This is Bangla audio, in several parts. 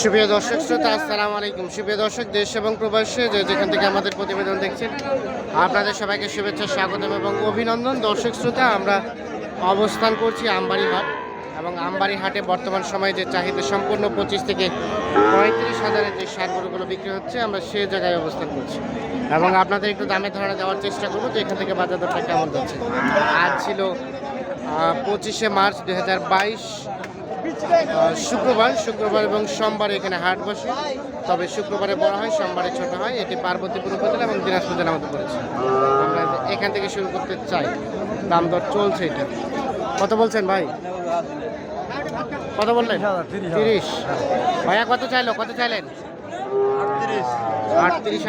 সুপ্রিয় দর্শক শ্রোতা, আসসালামু আলাইকুম। সুপ্রিয় দর্শক, দেশ এবং প্রবাসে যে যেখান থেকে আমাদের প্রতিবেদন দেখছেন, আপনাদের সবাইকে শুভেচ্ছা, স্বাগতম এবং অভিনন্দন। দর্শক শ্রোতা, আমরা অবস্থান করছি আমবাড়ি হাট এবং আমবাড়ি হাটে বর্তমান সময়ে যে চাহিদা সম্পূর্ণ পঁচিশ থেকে পঁয়ত্রিশ হাজারের যে সার গরুগুলো বিক্রি হচ্ছে, আমরা সে জায়গায় অবস্থান করছি। এবং আপনাদের একটু দামের ধারণা দেওয়ার চেষ্টা করব যে এখান থেকে বাজার দরটা কেমন যাচ্ছে। আজ ছিল পঁচিশে মার্চ দু হাজার বাইশ। শুক্রবার শুক্রবার এবং সোমবার এখানে হাট বসে। তবে শুক্রবারে বড় হয় সোমবারে ছোট হয়। এটি পার্বতীপুর উপজেলা এবং দিনাজপুর জেলার মধ্যে পড়েছে। আমরা এখান থেকে শুরু করতে চাই। দাম দর চলছে এটা। কত বলছেন ভাই? কত বললেন? তিরিশ ভাইয়া কত চাইলো? কত চাইলেন? আটত্রিশ। আটত্রিশ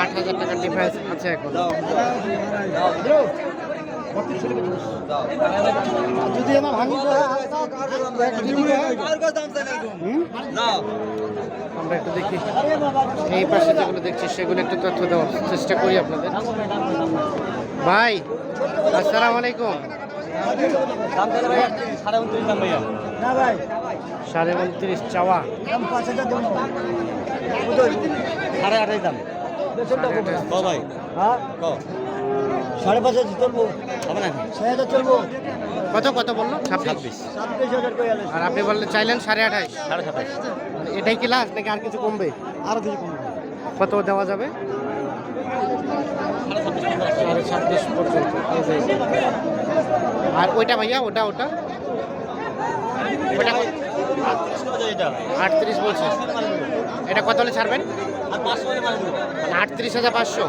আট হাজার টাকার ডিফারেন্স আছে এখন। যদি আমার ভাঙি আমরা একটু দেখি। এই পাশে যেগুলো দেখছি সেগুলো একটু তথ্য দেওয়ার চেষ্টা করি আপনাদের। ভাই আসসালামু আলাইকুম। সাড়ে উনত্রিশ চাওয়া। সাড়ে আঠাশ দাম। ভাই? হ্যাঁ? সাড়ে পাঁচ হাজার চলবো। হবে না ছয় হাজার চলবো। কত কত বলল? ছাব্বিশ। ছাব্বিশ ছাব্বিশ হাজার আর আপনি বললেন চাইলেন সাড়ে আঠাশ। সাড়ে সাতাশ। এটাই কি লাস্ট নাকি আর কিছু কমবে? আরও কিছু কমবে। কত দেওয়া যাবে? সাড়ে ছাব্বিশ পর্যন্ত। আর ওইটা ভাইয়া ওটা ওটা? ওটা আটত্রিশ বলছে। এটা কত হলে ছাড়বেন? মানে আটত্রিশ হাজার পাঁচশো।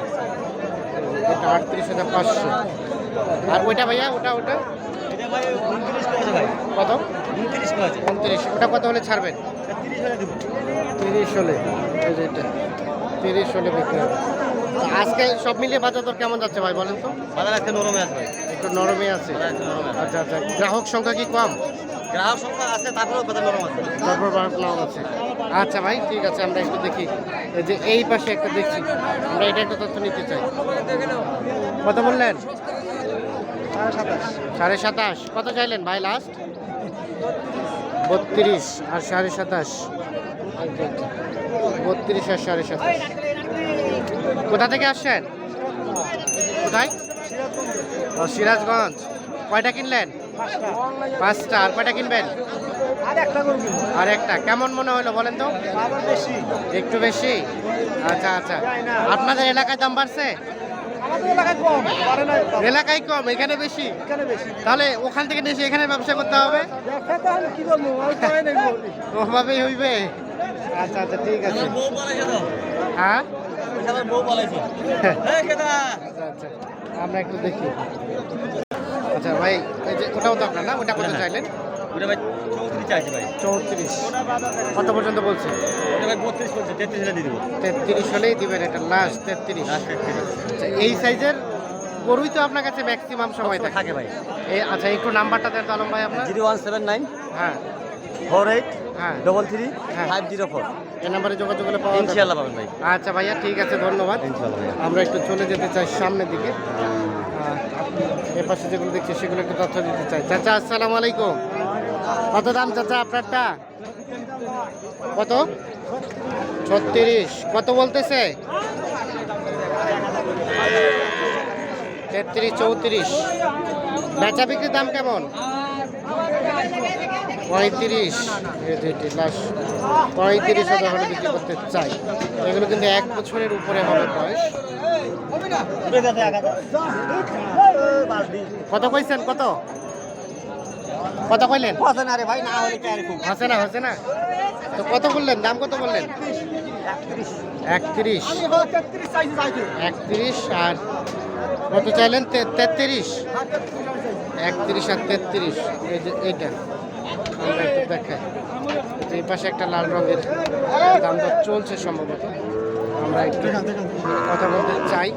ওটা আটত্রিশ হাজার পাঁচশো। আর ওইটা ভাইয়া, ওটা ওটা? কত? উনত্রিশ। ওটা কত হলে ছাড়বেন? তিরিশ হলে। এটা। তিরিশ হলে বিক্রি হবে। আজকে সব মিলিয়ে বাজার দর কেমন যাচ্ছে ভাই, বলেন তো? বাজার একটা নরমে ভাই। একটু নরমই আছে। নরমে আছে। আচ্ছা আচ্ছা। গ্রাহক সংখ্যা কি কম? গ্রাহক সংখ্যা আছে তারপরেও বাজার নরম আছে। তারপর আচ্ছা ভাই ঠিক আছে আমরা একটু দেখি। এই যে এই পাশে একটা দেখছি। আমরা এটা একটা তথ্য নিতে চাই। কত বললেন? সাড়ে সাতাশ। কত চাইলেন ভাই লাস্ট বত্রিশ আর সাড়ে সাতাশ। বত্রিশ আর সাড়ে সাতাশ। কোথা থেকে আসছেন? কোথায়? সিরাজগঞ্জ। কয়টা কিনলেন? পাঁচটা। আর কয়টা কিনবেন? আর একটা করবি আর একটা। কেমন মনে হলো বলেন তো? বেশি। একটু বেশি? আচ্ছা আচ্ছা। আপনাদের এলাকায় দাম বাড়ছে? এলাকায় কম। এলাকায় কম এখানে বেশি? তাহলে ওখান থেকে নিয়ে এসে এখানে ব্যবসা করতে হবে? দেখে তাহলে কি করব? ওই পারে নাই বলি ওভাবেই হইবে? আচ্ছা আচ্ছা ঠিক আছে। আমার বউ পালাইছে হ্যাঁ? আমার একটু দেখি। আচ্ছা ভাই এই যে ওটাও তো আপনার না? ওটা কত চাইলেন? ওটা ভাই চৌত্রিশ চাইছে ভাই। চৌত্রিশ। কত পর্যন্ত বলছে? ওটা ভাই বত্রিশ করছে তেত্রিশ দিয়ে দেবো। তেত্রিশ হলেই দিবেন এটা লাস্ট তেত্রিশ। আচ্ছা এই সাইজের গরুই তো আপনার কাছে ম্যাক্সিমাম সময় থাকে ভাই। এই আচ্ছা একটু নাম্বারটা দেন তো আলম ভাই আপনার। জিরো ওয়ান সেভেন নাইন হ্যাঁ। ফোর এইট ডবল থ্রি হ্যাঁ। ফাইভ জিরো ফোর এই নাম্বারে যোগাযোগ করলে পাওয়া ইনশাল্লাহ পাবেন ভাই। আচ্ছা ভাইয়া ঠিক আছে ধন্যবাদ। ইনশাল্লাহ ভাইয়া। আমরা একটু চলে যেতে চাই সামনের দিকে। এ পাশে যেগুলো দেখছি সেগুলো একটু তথ্য দিতে চাই। চাচা আসসালামু আলাইকুম। কত দাম চাচা আপনারটা? কত? ছত্রিশ। কত বলতেছে? তেত্রিশ চৌত্রিশ। বেচা বিক্রির দাম কেমন? পঁয়ত্রিশ। লাস্ট পঁয়ত্রিশ হাজার হলে বিক্রি করতে চাই। এগুলো কিন্তু এক বছরের উপরে হবে বয়স। কত কইছেন? কত? কত কইলেন? আরে ভাই না আর খুব হাসে না। হাসে না তো কত বললেন? দাম কত বললেন? একত্রিশ। একত্রিশ আর কত চাইলেন? তেত্রিশ। একত্রিশ আর তেত্রিশ। এইটা। আমরা একটু দেখাই এই পাশে একটা লাল রঙের দাম দর চলছে সম্ভবত। আমরা একটু কথা বলতে চাই।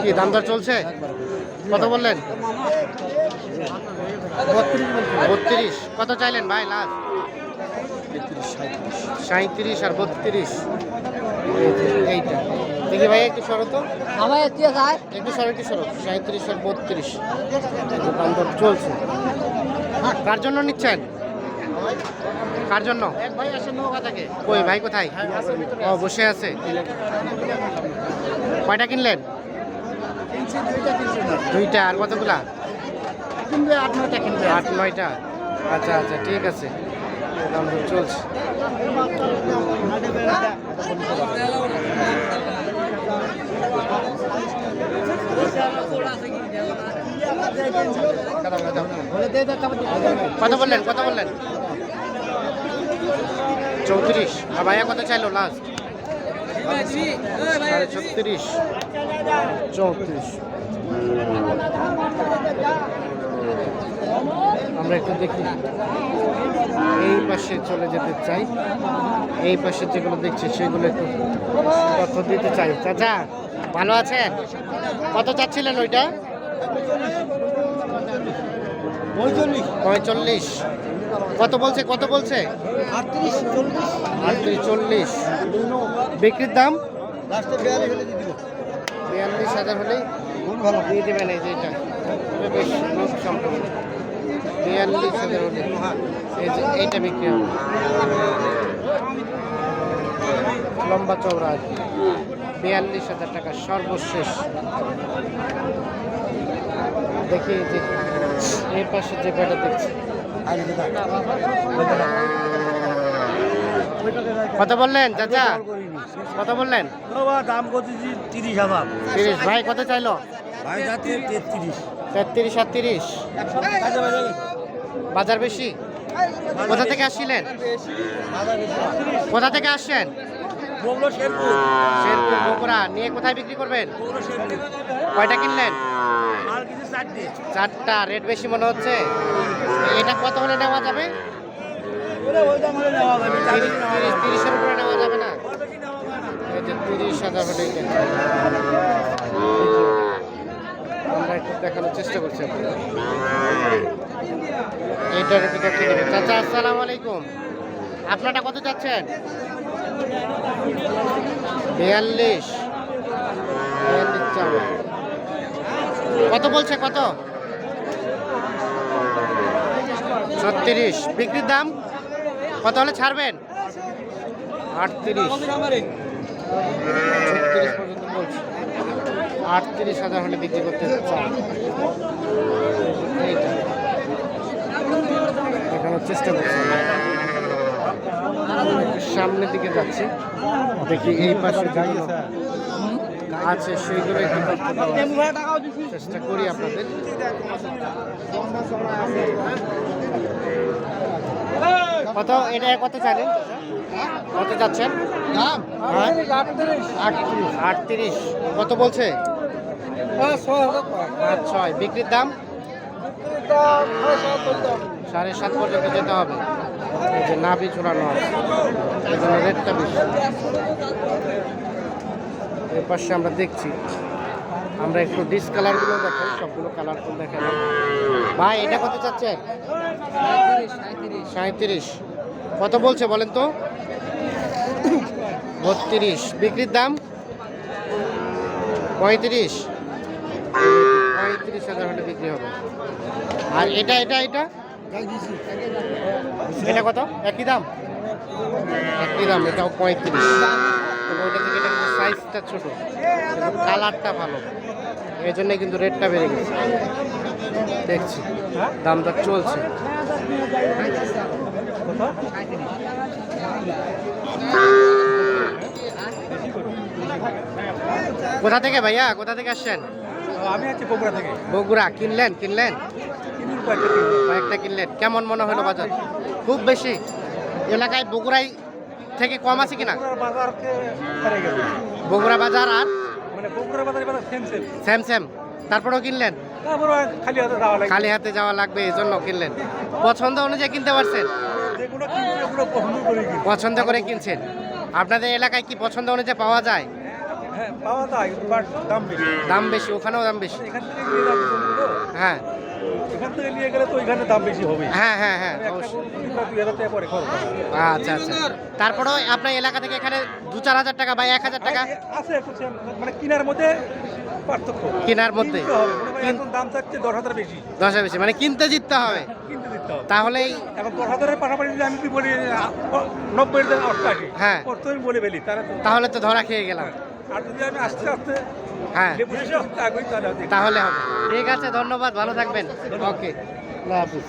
কি দাম দর চলছে? কত বললেন? বত্রিশ। কত চাইলেন ভাই লাস্ট সাঁত্রিশ আর বত্রিশ। এইটা। দেখি ভাই একটু সরো তো। আমার দিয়ে যায় একটু সরো একটু সরো। সাঁত্রিশ আর বত্রিশ। দাম দর চলছে কার জন্য নিচ্ছেন? কার জন্য? কই ভাই কোথায়? ও বসে আছে। কয়টা কিনলেন? দুইটা আর কতগুলা? আট নয়টা কিনবে। আট নয়টা। আচ্ছা আচ্ছা ঠিক আছে। দাম চলছে। কত বললেন কত বললেন। চৌত্রিশ। আর ভাইয়া কত চাইলো লাস্ট ছত্রিশ। চৌত্রিশ। আমরা একটু দেখি। এই পাশে চলে যেতে চাই। এই পাশে যেগুলো দেখছি, সেগুলো একটু তথ্য দিতে চাই। চাচা, ভালো আছেন? কত চাচ্ছিলেন ওইটা? পঁয়তাল্লিশ। কত বলছে কত বলছে? আটত্রিশ চল্লিশ। বিক্রির দাম? বিয়াল্লিশ হলে হাজার হলেই দিয়ে দেবেন এই যে এটা এটা বেশ লোক সম্পন্ন বিয়াল্লিশ হাজার হলে। এই যে এইটা বিক্রি হবে। লম্বা চওড়া কি। বিয়াল্লিশ হাজার টাকা সর্বশেষ। দেখি যে এই পাশে যে বেটা দেখছি। কত বললেন চাচা? কত বললেন? দাম করতেছি তিরিশ হাজার। তিরিশ। ভাই কত চাইলো? ভাই তেত্রিশ। তেত্রিশ আর তিরিশ। বাজার বেশি? কোথা থেকে আসছিলেন? কোথা থেকে আসছেন? বগলো শেরপুর। শেরপুর বগুড়া নিয়ে কোথায় বিক্রি করবেন? কয়টা কিনলেন? চারটে। রেট বেশি মনে হচ্ছে। এটা কত হলে নেওয়া যাবে? তিরিশের উপরে নেওয়া যাবে না? তিরিশ হাজার হলে আমরা একটু দেখানোর চেষ্টা করছি আপনাদের। এইটার একটু চাচা আসসালামু আলাইকুম। আপনারটা কত চাচ্ছেন বিয়াল্লিশ। কত বলছে, কত? ছত্রিশ। বিক্রির দাম? কত হলে ছাড়বেন? আটত্রিশ। ছত্রিশ পর্যন্ত আটত্রিশ হাজার হলে বিক্রি করতে চেষ্টা করছি। সামনের দিকে যাচ্ছি। দেখি এই পাশে আছে সেইগুলো একটু চেষ্টা করি আপনাদের। কত? এটা কত চাইলেন? কত যাচ্ছেন? আটত্রিশ। কত বলছে? ছয়। বিক্রির দাম? সাড়ে সাত পর্যন্ত যেতে হবে। এই যে নাভি চূড়ানো আছে, এই জন্য রেটটা বেশি। এর পাশে আমরা দেখছি, আমরা একটু ডিসকালারগুলো দেখাই, সবগুলো কালারফুল দেখালাম ভাই, এটা কত চাচ্ছেন? সাঁত্রিশ কত বলছে বলেন তো? বত্রিশ। বিক্রির দাম? পঁয়ত্রিশ। পঁয়ত্রিশ হাজার হলে বিক্রি হবে। আর এটা এটা এটা? এটা কত? একই দাম? একই দাম এটাও পঁয়ত্রিশ। ওইটা থেকে এটা কিন্তু সাইজটা ছোট। কালারটা ভালো। এই জন্যে কিন্তু রেটটা বেড়ে গেছে। দেখছি। দামটা চলছে। কোথা থেকে ভাইয়া? কোথা থেকে আসছেন? আমি আছি বগুড়া থেকে। বগুড়া। কিনলেন? কিনলেন? কয়েকটা কিনলেন? কেমন মনে হলো বাজার? খুব বেশি? এলাকায় বগুড়াই থেকে কম আছে কিনা? বগুড়া বাজার আর? মানে সেম সেম স্যাম স্যাম তারপরেও কিনলেন? খালি হাতে যাওয়া লাগবে। এই জন্য কিনলেন। পছন্দ অনুযায়ী কিনতে পারছেন? পছন্দ করে কিনছেন? আপনাদের এলাকায় কি পছন্দ অনুযায়ী পাওয়া যায়? হ্যাঁ পাওয়া যায় দাম বেশি। ওখানেও দাম বেশি। হ্যাঁ। এখান থেকে নিয়ে গেলে তো ওইখানে দাম বেশি হবে হ্যাঁ হ্যাঁ হ্যাঁ হাজার। আচ্ছা আচ্ছা। তারপরেও আপনার এলাকা থেকে এখানে দু চার হাজার টাকা বা এক হাজার টাকা আছে মানে কিনার মধ্যে পার্থক্য। কেনার মধ্যে। এখন দাম চাচ্ছে দশ হাজার বেশি। দশে বেশি মানে কিনতে জিততে হবে। হবে। তাহলেই এখন দশ হাজারের পাশাপাশি যদি আমি বলি নব্বই হাজার অষ্টআশি হ্যাঁ। প্রথমে বলে ফেলি তাহলে তাহলে তো ধরা খেয়ে গেলাম। আর যদি আমি আস্তে আস্তে হ্যাঁ। তাহলে তাহলে হবে। ঠিক আছে ধন্যবাদ ভালো থাকবেন। ওকে আল্লাহ হাফিজ।